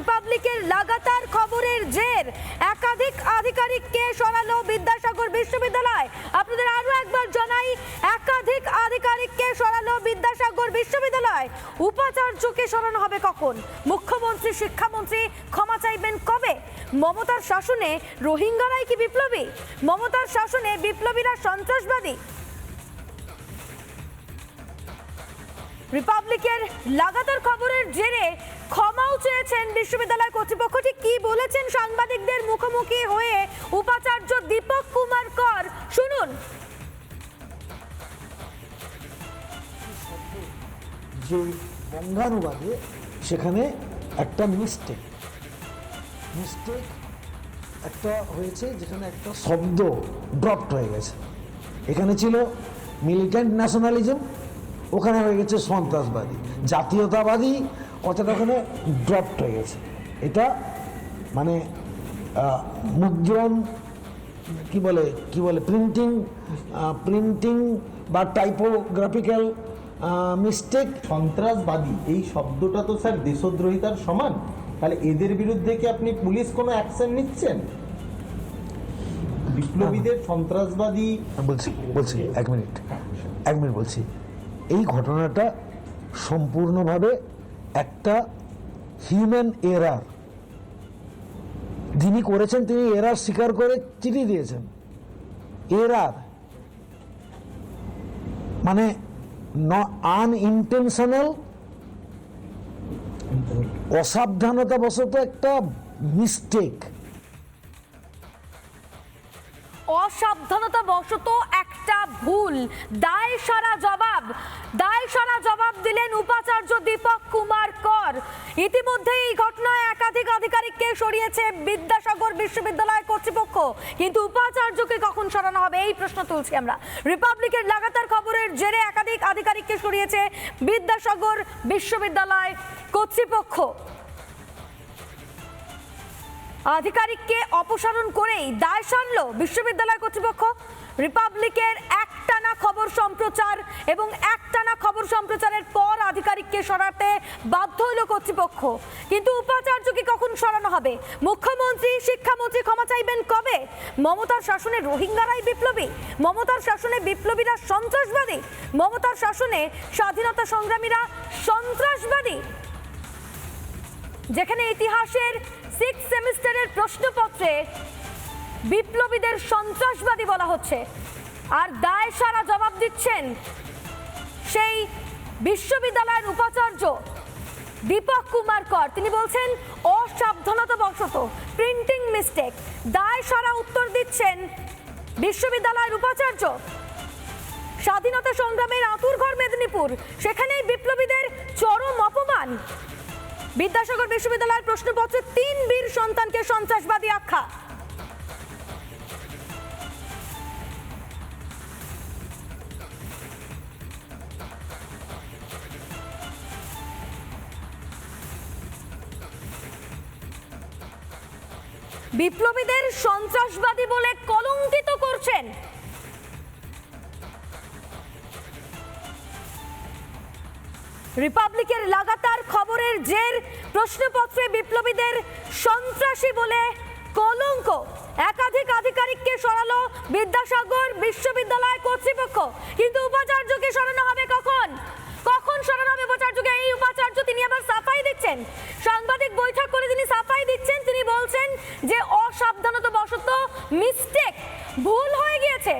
রিপাবলিকের লাগাতার খবরের জের। একাধিক আধিকারিককে সরালো বিদ্যাসাগর বিশ্ববিদ্যালয়। আপনাদের আরও একবার জানাই, একাধিক আধিকারিককে সরালো বিদ্যাসাগর বিশ্ববিদ্যালয়। উপাচার্যকে সরানো হবে কখন? মুখ্যমন্ত্রী, শিক্ষামন্ত্রী ক্ষমা চাইবেন কবে? মমতার শাসনে রোহিঙ্গারাই কি বিপ্লবী? মমতার শাসনে বিপ্লবীরা সন্ত্রাসবাদী? রিপাবলিকের লাগাতার খবরের জেরে ক্ষমাও চেয়েছেন বিশ্ববিদ্যালয় কর্তৃপক্ষ। ঠিক কি বলেছেন সাংবাদিকদের মুখোমুখি হয়ে উপাচার্য দীপক কুমার কর? শুনুন। যে বঙ্গানুবাদে সেখানে একটা মিস্টেক মিস্টেক একটা হয়েছে যেখানে একটা শব্দ ড্রপড হয়ে গেছে। এখানে ছিল মিলিটেন্ট ন্যাশনালিজম ওখানে হয়ে গেছে সন্ত্রাসবাদী, জাতীয়তাবাদী কথাটা ওখানে ড্রপড হয়ে গেছে। এটা মানে মুদ্রণ কি বলে কি বলে প্রিন্টিং প্রিন্টিং বা টাইপোগ্রাফিক্যাল মিস্টেক সন্ত্রাসবাদী এই শব্দটা তো স্যার দেশদ্রোহিতার সমান। তাহলে এদের বিরুদ্ধে কি আপনি পুলিশ কোনো অ্যাকশন নিচ্ছেন? বিপ্লবীদের সন্ত্রাসবাদী বলছি বলছি এক মিনিট এক মিনিট বলছি। এই ঘটনাটা সম্পূর্ণভাবে একটা হিউম্যান এরার যিনি করেছেন, তিনি এরার স্বীকার করে চিঠি দিয়েছেন। এরার মানে আনইনটেনশনাল অসাবধানতাবশত একটা মিস্টেক অসাবধানতা বশত একটা ভুল। দায় সারা জবাব। দায় সারা জবাব দিলেন উপাচার্য দীপক কুমার কর। ইতিমধ্যে এই ঘটনায় একাধিক আধিকারিককে সরিয়েছে বিদ্যাসাগর বিশ্ববিদ্যালয় কর্তৃপক্ষ। কিন্তু উপাচার্যকে কখন সরানো হবে, এই প্রশ্ন তুলছি আমরা। রিপাবলিকের লাগাতার খবরের জেরে একাধিক আধিকারিককে সরিয়েছে বিদ্যাসাগর বিশ্ববিদ্যালয় কর্তৃপক্ষ। আধিকারিককে অপসারণ করেই দায় সারল বিশ্ববিদ্যালয় কর্তৃপক্ষ। রিপাবলিকের একটানা খবর সম্প্রচার এবং একটানা খবর সম্প্রচারের পর আধিকারিককে সরাতে বাধ্য হলো কর্তৃপক্ষ। কিন্তু উপাচার্যকে কখন সরানো হবে? মুখ্যমন্ত্রী, শিক্ষামন্ত্রী ক্ষমা চাইবেন কবে? মমতার শাসনে রোহিঙ্গারাই বিপ্লবী? মমতার শাসনে বিপ্লবীরা সন্ত্রাসবাদী? মমতার শাসনে স্বাধীনতা সংগ্রামীরা সন্ত্রাসবাদী? যেখানে ইতিহাসের সিক্স সেমিস্টারের প্রশ্নপত্রে বিপ্লবীদের সন্ত্রাসবাদী বলা হচ্ছে। আর দায় সারা জবাব দিচ্ছেন সেই বিশ্ববিদ্যালয়ের উপাচার্য দীপক কুমার কর। তিনি বলছেন, অসাবধানতা বশত প্রিন্টিং মিস্টেক দায় সারা উত্তর দিচ্ছেন বিশ্ববিদ্যালয়ের উপাচার্য। স্বাধীনতা সংগ্রামের আতুরঘর মেদিনীপুর, সেখানেই বিপ্লবীদের চরম অপমান। বিদ্যাসাগর বিশ্ববিদ্যালয়ের প্রশ্নপত্রে তিন বীর সন্তানকে সন্ত্রাসবাদী আখ্যা। বিপ্লবীদের সন্ত্রাসবাদী বলে কলঙ্কিত করছেন। রিপাবলিকের লাগাতার খবরের জের, প্রশ্নপত্রে বিপ্লবীদের সন্ত্রাসী বলে কলঙ্ক। একাধিক আধিকারিককে সরালো বিদ্যাসাগর বিশ্ববিদ্যালয় কর্তৃপক্ষ। কিন্তু উপাচার্যকে সরানো হবে কখন? কখন সরানো হবে উপাচার্যকে? এই উপাচার্য তিনি আবার সাফাই দিচ্ছেন সাংবাদিক বৈঠক করে তিনি সাফাই দিচ্ছেন তিনি বলছেন যে অসাবধানতা বশত মিস্টেক ভুল হয়ে গিয়েছে।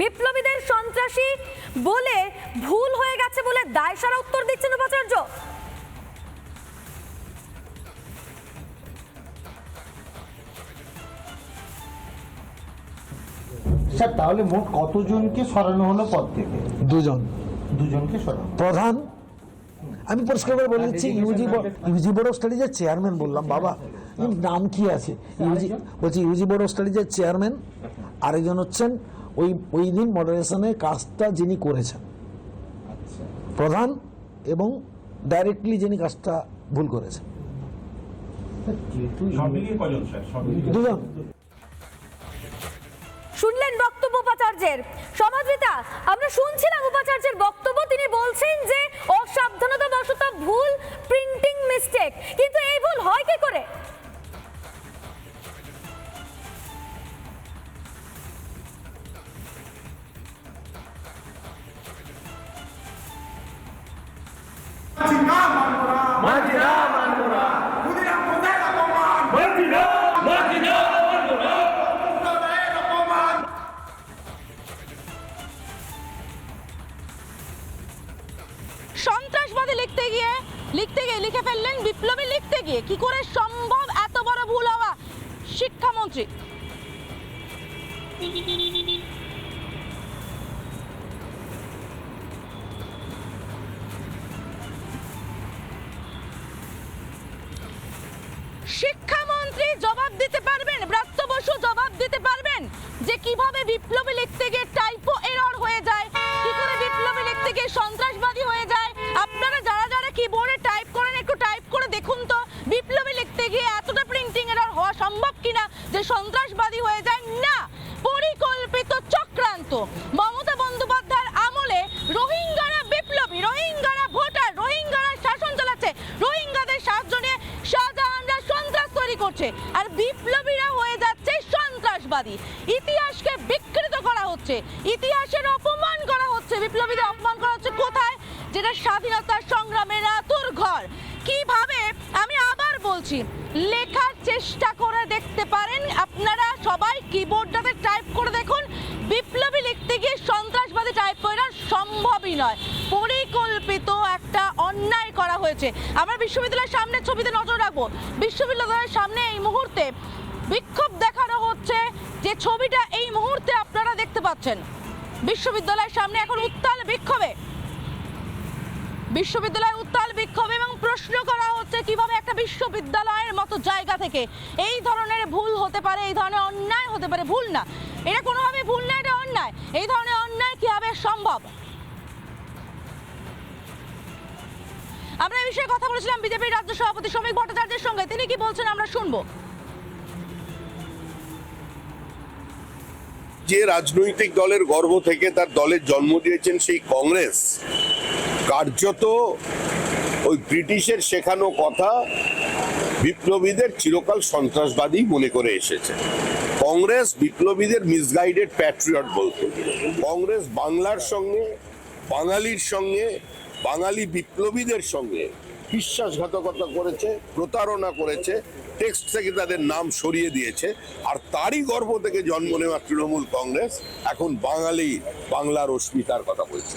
বিপ্লবীদের সন্ত্রাসী বলে ভুল হয়ে গেছে বলে দায় সারা উত্তর দিচ্ছেন উপাচার্য। স্যার তাহলে মোট কতজনকে সরানো হলো পদ থেকে? দুজন। দুজনকে সরানো। প্রধান আমি পরিষ্কার করে বলে দিচ্ছি ইউজি ইউজি বোর্ড অফ স্টাডিজের চেয়ারম্যান বললাম বাবা। নাম কি আছে? ইউজি বলছি ইউজি অফ স্টাডিজের চেয়ারম্যান আরেকজন হচ্ছেন ওই ওই দিন মডারেশনের কাজটা যিনি করেছেন। প্রধান এবং ডাইরেক্টলি যিনি কাজটা ভুল করেছেন। শুনলেন বক্তব্য উপাচার্যের। সমাদ্রিতা আমরা শুনছিলাম উপাচার্যের বক্তব্য তিনি বলছেন যে অসাবধানতা বশত ভুল প্রিন্টিং মিস্টেক কিন্তু এই ভুল হয় কি করে? সন্ত্রাসবাদী কি করে সম্ভব এত বড় ভুল হওয়া? শিক্ষামন্ত্রী। শিক্ষামন্ত্রী জবাব দিতে পারবেন? ব্রাত্য বসু জবাব দিতে পারবেন? যে কীভাবে বিপ্লবী লিখতে গিয়ে যে সন্ত্রাসবাদী হয়ে যায়, না, পরিকল্পিত চক্রান্ত। মমতা বন্দ্যোপাধ্যায়ের আমলে রোহিঙ্গারা বিপ্লবী, রোহিঙ্গারা ভোটার, রোহিঙ্গারা শাসন চালাচ্ছে, রোহিঙ্গাদের সাহায্য নিয়ে শাহজাহানরা সন্ত্রাস তৈরি করছে, আর বিপ্লবীরা হয়ে যাচ্ছে সন্ত্রাসবাদী। ইতিহাসকে বিকৃত করা হচ্ছে, ইতিহাসের অপমান করা হচ্ছে, বিপ্লবীদের অপমান করা হচ্ছে কোথায়? যেটা স্বাধীনতার সংগ্রামের আতুর ঘর। কীভাবে আমি আবার বলছি, লেখার চেষ্টা করে দেখতে পারেন। আপনারা সবাই কিবোর্ডটাতে টাইপ করে দেখুন। বিপ্লবী লিখতে গিয়ে সন্ত্রাসবাদী টাইপ করা সম্ভবই নয়। পরিকল্পিত একটা অন্যায় করা হয়েছে। আমরা বিশ্ববিদ্যালয়ের সামনে ছবিতে নজর রাখব। বিশ্ববিদ্যালয়ের সামনে এই মুহূর্তে বিক্ষোভ দেখানো হচ্ছে। যে ছবিটা এই মুহূর্তে আপনারা দেখতে পাচ্ছেন। বিশ্ববিদ্যালয়ের সামনে এখন উত্তাল বিক্ষোভে। বিশ্ববিদ্যালয় উত্তাল বিক্ষোভ এবং প্রশ্ন করা হচ্ছে কীভাবে একটা বিশ্ববিদ্যালয়ের মতো জায়গা থেকে এই ধরনের ভুল হতে পারে, এই ধরনের অন্যায় হতে পারে। ভুল না। এটা কোনোভাবে ভুল না, এটা অন্যায়। এই ধরনের অন্যায় কীভাবে সম্ভব? আমরা এই বিষয়ে কথা বলেছিলাম বিজেপির রাজ্য সভাপতি শ্রমিক ভট্টাচার্যের সঙ্গে। তিনি কি বলছেন আমরা শুনব। যে রাজনৈতিক দলের গর্ব থেকে তার দলের জন্ম দিয়েছেন সেই কংগ্রেস কার্যত ওই ব্রিটিশের শেখানো কথা বিপ্লবীদের চিরকাল সন্ত্রাসবাদী মনে করে এসেছে। কংগ্রেস বিপ্লবীদের মিসগাইডেড প্যাট্রিয়ট বলতো। কংগ্রেস বাংলার সঙ্গে, বাঙালির সঙ্গে, বাঙালি বিপ্লবীদের সঙ্গে বিশ্বাসঘাতকতা করেছে, প্রতারণা করেছে টেক্সট থেকে তাদের নাম সরিয়ে দিয়েছে, আর তারই গর্ব থেকে জন্ম নেওয়া তৃণমূল কংগ্রেস এখন বাঙালি, বাংলার অস্মিতার কথা বলছে।